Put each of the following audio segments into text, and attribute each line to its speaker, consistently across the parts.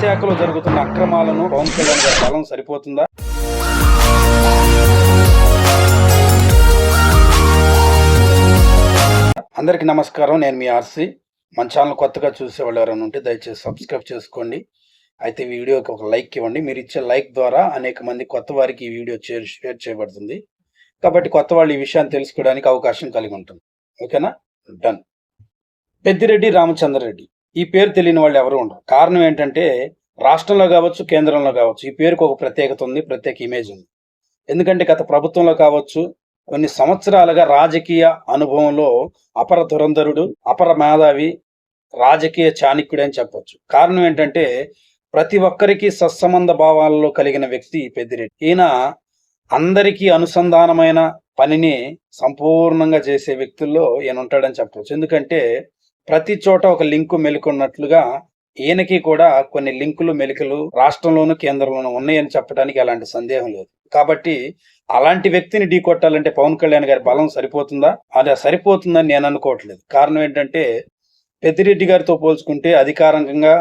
Speaker 1: విశాఖలో జరుగుతున్న అక్రమాలను పవన్ కళ్యాణ్ గారి బలం సరిపోతుందా? అందరికీ నమస్కారం. నేను మీ ఆర్సి. మన ఛానల్ కొత్తగా చూసేవాళ్ళు ఎవరైనా ఉంటే దయచేసి సబ్స్క్రైబ్ చేసుకోండి. అయితే వీడియోకి ఒక లైక్ ఇవ్వండి. మీరు ఇచ్చే లైక్ ద్వారా అనేక మంది కొత్త వారికి ఈ వీడియో షేర్ షేర్ చేయబడుతుంది. కాబట్టి కొత్త వాళ్ళు ఈ విషయాన్ని తెలుసుకోవడానికి అవకాశం కలిగి ఉంటుంది. ఓకేనా? డన్ పెద్దిరెడ్డి రామచంద్రరెడ్డి. ఈ పేరు తెలియని వాళ్ళు ఎవరు ఉండరు. కారణం ఏంటంటే రాష్ట్రంలో కావచ్చు కేంద్రంలో కావచ్చు ఈ పేరుకు ఒక ప్రత్యేకత ఉంది ప్రత్యేక ఇమేజ్ ఉంది. ఎందుకంటే గత ప్రభుత్వంలో కావచ్చు కొన్ని సంవత్సరాలుగా రాజకీయ అనుభవంలో అపర దురంధరుడు అపర మేధావి రాజకీయ చాణక్యుడు అని చెప్పొచ్చు. కారణం ఏంటంటే ప్రతి ఒక్కరికి సత్సంబంధ భావాలలో కలిగిన వ్యక్తి ఈ పెద్దిరెడ్డి. ఈయన అందరికీ అనుసంధానమైన పనిని సంపూర్ణంగా చేసే వ్యక్తుల్లో ఈయన ఉంటాడని చెప్పవచ్చు ఎందుకంటే ప్రతి చోట ఒక లింకు మెలుకున్నట్లుగా ఈయనకి కూడా కొన్ని లింకులు మెలికలు రాష్ట్రంలోను కేంద్రంలోనూ ఉన్నాయని చెప్పడానికి అలాంటి సందేహం లేదు. కాబట్టి అలాంటి వ్యక్తిని ఢీకొట్టాలంటే పవన్ కళ్యాణ్ గారి బలం సరిపోతుందా? అది సరిపోతుందని నేను అనుకోవట్లేదు. కారణం ఏంటంటే పెద్దిరెడ్డి గారితో పోల్చుకుంటే అధికారికంగా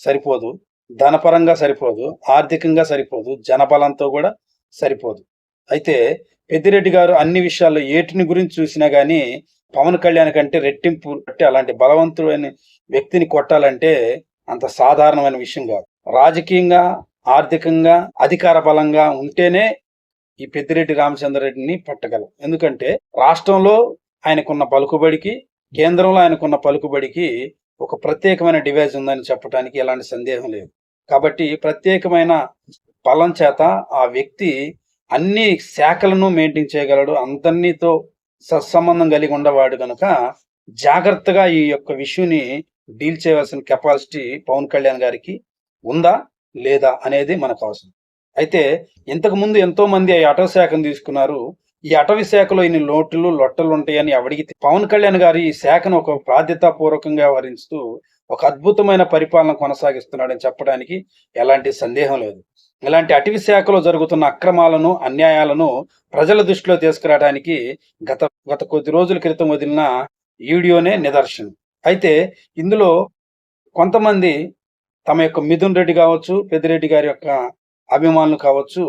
Speaker 1: సరిపోదు ధనపరంగా సరిపోదు ఆర్థికంగా సరిపోదు జనబలంతో కూడా సరిపోదు. అయితే పెద్దిరెడ్డి గారు అన్ని విషయాల్లో ఏటిని గురించి చూసినా కానీ పవన్ కళ్యాణ్ కంటే రెట్టింపు అంటే అలాంటి బలవంతుడైన వ్యక్తిని కొట్టాలంటే అంత సాధారణమైన విషయం కాదు. రాజకీయంగా ఆర్థికంగా అధికార బలంగా ఉంటేనే ఈ పెద్దిరెడ్డి రామచంద్రరెడ్డిని పట్టగలం. ఎందుకంటే రాష్ట్రంలో ఆయనకున్న పలుకుబడికి కేంద్రంలో ఆయనకున్న పలుకుబడికి ఒక ప్రత్యేకమైన డివైజ్ ఉందని చెప్పడానికి ఎలాంటి సందేహం లేదు. కాబట్టి ప్రత్యేకమైన బలం చేత ఆ వ్యక్తి అన్ని శాఖలను మెయింటైన్ చేయగలడు అందరినీతో సత్సంబంధం కలిగి ఉండవాడు కనుక జాగ్రత్తగా ఈ యొక్క విషయాన్ని డీల్ చేయవలసిన కెపాసిటీ పవన్ కళ్యాణ్ గారికి ఉందా లేదా అనేది మనకు అవసరం. అయితే ఇంతకు ముందు ఎంతో మంది ఈ అటవీ శాఖను తీసుకున్నారు. ఈ అటవీ శాఖలో ఇన్ని లోటులు లొట్టలు ఉంటాయని అడిగితే పవన్ కళ్యాణ్ గారు ఈ శాఖను ఒక బాధ్యతాపూర్వకంగా వ్యవహరిస్తూ ఒక అద్భుతమైన పరిపాలన కొనసాగిస్తున్నాడని చెప్పడానికి ఎలాంటి సందేహం లేదు. ఇలాంటి అటవీ శాఖలో జరుగుతున్న అక్రమాలను అన్యాయాలను ప్రజల దృష్టిలో తీసుకురావడానికి గత గత కొద్ది రోజుల క్రితం వదిలిన వీడియోనే నిదర్శనం. అయితే ఇందులో కొంతమంది తమ యొక్క మిథున్ రెడ్డి కావచ్చు పెద్దిరెడ్డి గారి యొక్క అభిమానులు కావచ్చు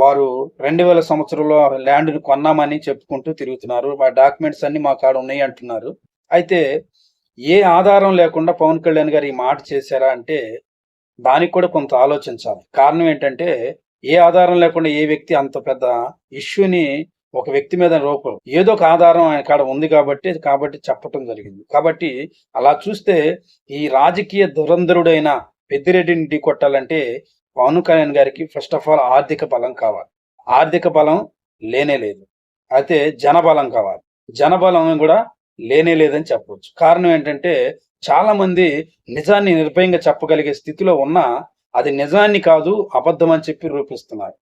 Speaker 1: వారు రెండు వేల సంవత్సరంలో ల్యాండ్ని కొన్నామని చెప్పుకుంటూ తిరుగుతున్నారు. ఆ డాక్యుమెంట్స్ అన్ని మా కాడ ఉన్నాయి అంటున్నారు. అయితే ఏ ఆధారం లేకుండా పవన్ కళ్యాణ్ గారు ఈ మాట చేశారా అంటే దానికి కూడా కొంత ఆలోచించాలి. కారణం ఏంటంటే ఏ ఆధారం లేకుండా ఏ వ్యక్తి అంత పెద్ద ఇష్యూని ఒక వ్యక్తి మీద రూపం ఏదో ఒక ఆధారం ఆయన కాడ ఉంది కాబట్టి కాబట్టి చెప్పటం జరిగింది. కాబట్టి అలా చూస్తే ఈ రాజకీయ దురంధరుడైన పెద్దిరెడ్డిని ఢీకొట్టాలంటే పవన్ కళ్యాణ్ గారికి ఫస్ట్ ఆఫ్ ఆల్ ఆర్థిక బలం కావాలి. ఆర్థిక బలం లేనే లేదు. అయితే జనబలం కావాలి. జనబలం కూడా లేనే లేదని చెప్పవచ్చు. కారణం ఏంటంటే చాలా మంది నిజాన్ని నిర్భయంగా చెప్పగలిగే స్థితిలో ఉన్నా అది నిజాన్ని కాదు అబద్ధం అని చెప్పి రూపిస్తున్నారు.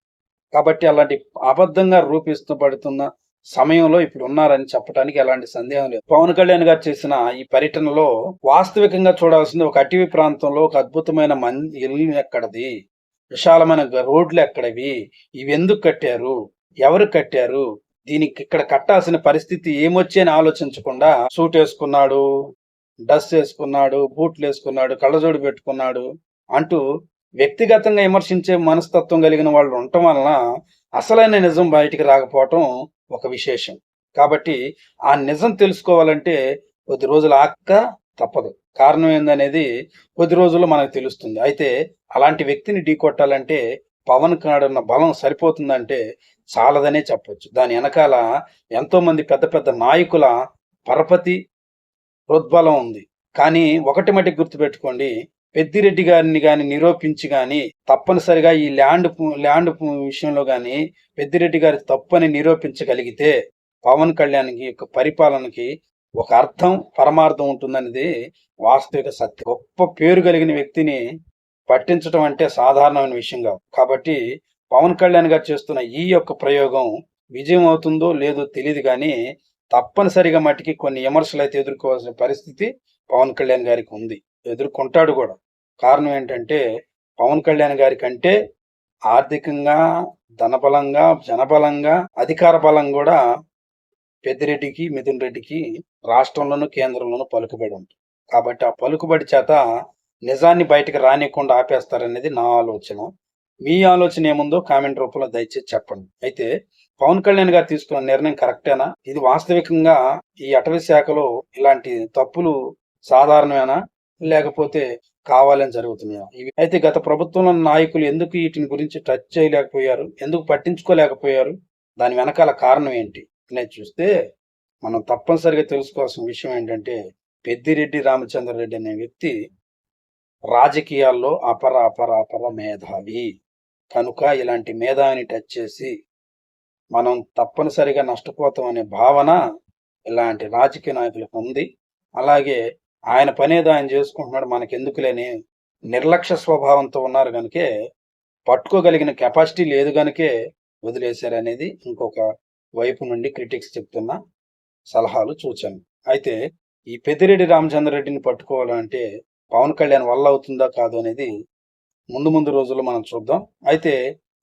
Speaker 1: కాబట్టి అలాంటి అబద్ధంగా రూపిస్తబడుతున్న సమయంలో ఇప్పుడు ఉన్నారని చెప్పడానికి ఎలాంటి సందేహం లేదు. పవన్ కళ్యాణ్ గారు చేసిన ఈ పర్యటనలో వాస్తవికంగా చూడాల్సింది ఒక అటవీ ప్రాంతంలో ఒక అద్భుతమైన మన్ ఇల్లు ఎక్కడది? విశాలమైన రోడ్లు ఎక్కడవి? ఇవి ఎందుకు కట్టారు? ఎవరు కట్టారు? దీనికి ఇక్కడ కట్టాల్సిన పరిస్థితి ఏమొచ్చి అని ఆలోచించకుండా సూట్ వేసుకున్నాడు డ్రెస్ వేసుకున్నాడు బూట్లు వేసుకున్నాడు కళ్ళజోడు పెట్టుకున్నాడు అంటూ వ్యక్తిగతంగా విమర్శించే మనస్తత్వం కలిగిన వాళ్ళు ఉండటం వలన అసలైన నిజం బయటికి రాకపోవటం ఒక విశేషం. కాబట్టి ఆ నిజం తెలుసుకోవాలంటే కొద్ది రోజులు ఆక్క తప్పదు. కారణం ఏందనేది కొద్ది రోజుల్లో మనకు తెలుస్తుంది. అయితే అలాంటి వ్యక్తిని ఢీకొట్టాలంటే పవన్ కాడున్న బలం సరిపోతుందంటే చాలదనే చెప్పొచ్చు. దాని వెనకాల ఎంతో మంది పెద్ద పెద్ద నాయకుల పరపతి ప్రోద్బలం ఉంది. కానీ ఒకటి మట్టి గుర్తుపెట్టుకోండి పెద్దిరెడ్డి గారిని కానీ నిరూపించి కానీ తప్పనిసరిగా ఈ ల్యాండ్ ల్యాండ్ విషయంలో కానీ పెద్దిరెడ్డి గారి తప్పని నిరూపించగలిగితే పవన్ కళ్యాణ్కి యొక్క పరిపాలనకి ఒక అర్థం పరమార్థం ఉంటుందనేది వాస్తవిక సత్యం. గొప్ప పేరు కలిగిన వ్యక్తిని పట్టించడం అంటే సాధారణమైన విషయం కాదు. కాబట్టి పవన్ కళ్యాణ్ గారు చేస్తున్న ఈ యొక్క ప్రయోగం విజయం అవుతుందో లేదో తెలియదు కానీ తప్పనిసరిగా మట్టికి కొన్ని విమర్శలు అయితే ఎదుర్కోవాల్సిన పరిస్థితి పవన్ కళ్యాణ్ గారికి ఉంది. ఎదుర్కొంటాడు కూడా. కారణం ఏంటంటే పవన్ కళ్యాణ్ గారి కంటే ఆర్థికంగా ధనబలంగా జనబలంగా అధికార బలం కూడా పెద్దిరెడ్డికి మిథున్ రెడ్డికి రాష్ట్రంలోనూ కేంద్రంలోనూ పలుకుబడి ఉంటుంది కాబట్టి ఆ పలుకుబడి చేత నిజాన్ని బయటకు రానియకుండా ఆపేస్తారనేది నా ఆలోచన. మీ ఆలోచన ఏముందో కామెంట్ రూపంలో దయచేసి చెప్పండి. అయితే పవన్ కళ్యాణ్ గారు తీసుకున్న నిర్ణయం కరెక్టేనా? ఇది వాస్తవికంగా ఈ అటవీ శాఖలో ఇలాంటి తప్పులు సాధారణమేనా? లేకపోతే కావాలని జరుగుతున్నాయా? ఇవి అయితే గత ప్రభుత్వంలో నాయకులు ఎందుకు వీటిని గురించి టచ్ చేయలేకపోయారు? ఎందుకు పట్టించుకోలేకపోయారు? దాని వెనకాల కారణం ఏంటి? అనేది చూస్తే మనం తప్పనిసరిగా తెలుసుకోవాల్సిన విషయం ఏంటంటే పెద్దిరెడ్డి రామచంద్రరెడ్డి అనే వ్యక్తి రాజకీయాల్లో అపర అపర అపర మేధావి. కనుక ఇలాంటి మేధావిని టచ్ చేసి మనం తప్పనిసరిగా నష్టపోతాం అనే భావన ఇలాంటి రాజకీయ నాయకులకు ఉంది. అలాగే ఆయన పనేదో ఆయన చేసుకుంటున్నాడు మనకెందుకు లేని నిర్లక్ష్య స్వభావంతో ఉన్నారు కనుకే పట్టుకోగలిగిన కెపాసిటీ లేదు కనుకే వదిలేశారు అనేది ఇంకొక వైపు నుండి క్రిటిక్స్ చెప్తున్న సలహాలు సూచనలు. అయితే ఈ పెద్దిరెడ్డి రామచంద్రరెడ్డిని పట్టుకోవాలంటే పవన్ కళ్యాణ్ వల్ల అవుతుందా కాదు అనేది ముందు ముందు రోజుల్లో మనం చూద్దాం. అయితే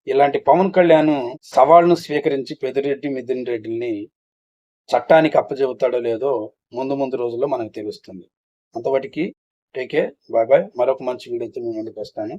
Speaker 1: ఇలాంటి పవన్ కళ్యాణ్ సవాళ్ను స్వీకరించి పెదిరెడ్డి మిథున్ రెడ్డిని చట్టానికి అప్పజెబుతాడో లేదో ముందు ముందు రోజుల్లో మనకు తెలుస్తుంది. అంతవటికి టేకే బాయ్ బాయ్. మరొక మంచి వీడియోతో మేము ముందుకు వస్తాను.